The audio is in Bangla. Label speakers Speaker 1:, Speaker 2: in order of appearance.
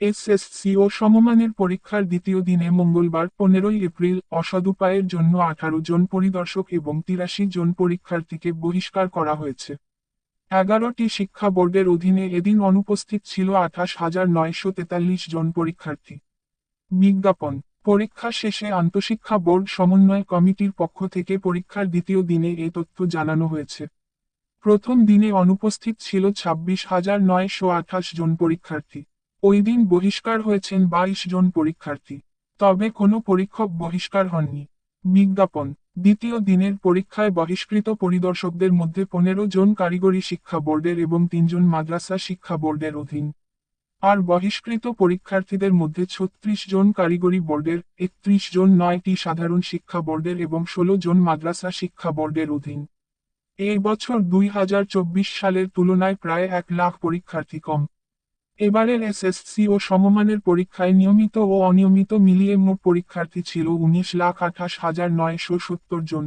Speaker 1: এসএসসি ও সমমানের পরীক্ষার দ্বিতীয় দিনে মঙ্গলবার, পনেরোই এপ্রিল, অসদুপায়ের জন্য আঠারো জন পরিদর্শক এবং তিরাশি জন পরীক্ষার্থীকে বহিষ্কার করা হয়েছে। এগারোটি শিক্ষা বোর্ডের অধীনে এদিন অনুপস্থিত ছিল আঠাশ হাজার নয়শো তেতাল্লিশ জন পরীক্ষার্থী। বিজ্ঞাপন, পরীক্ষা শেষে আন্তঃশিক্ষা বোর্ড সমন্বয় কমিটির পক্ষ থেকে পরীক্ষার দ্বিতীয় দিনে এ তথ্য জানানো হয়েছে। প্রথম দিনে অনুপস্থিত ছিল ছাব্বিশ হাজার নয়শো আঠাশ জন পরীক্ষার্থী। ওই দিন বহিষ্কার হয়েছেন বাইশ জন পরীক্ষার্থী, তবে কোনো পরীক্ষক বহিষ্কার হননি। বিজ্ঞাপন, দ্বিতীয় দিনের পরীক্ষায় বহিষ্কৃত পরিদর্শকদের মধ্যে পনেরো জন কারিগরি শিক্ষা বোর্ডের এবং তিনজন মাদ্রাসা শিক্ষা বোর্ডের অধীন। আর বহিষ্কৃত পরীক্ষার্থীদের মধ্যে ছত্রিশ জন কারিগরি বোর্ডের, একত্রিশ জন নয়টি সাধারণ শিক্ষা বোর্ডের এবং ষোলো জন মাদ্রাসা শিক্ষা বোর্ডের অধীন। এই বছর দুই হাজার চব্বিশ সালের তুলনায় প্রায় এক লাখ পরীক্ষার্থী কম। এবারের এসএসসি ও সমমানের পরীক্ষায় নিয়মিত ও অনিয়মিত মিলিয়ে মোট পরীক্ষার্থী ছিল উনিশ লাখ আঠাশ হাজার নয়শো সত্তর জন।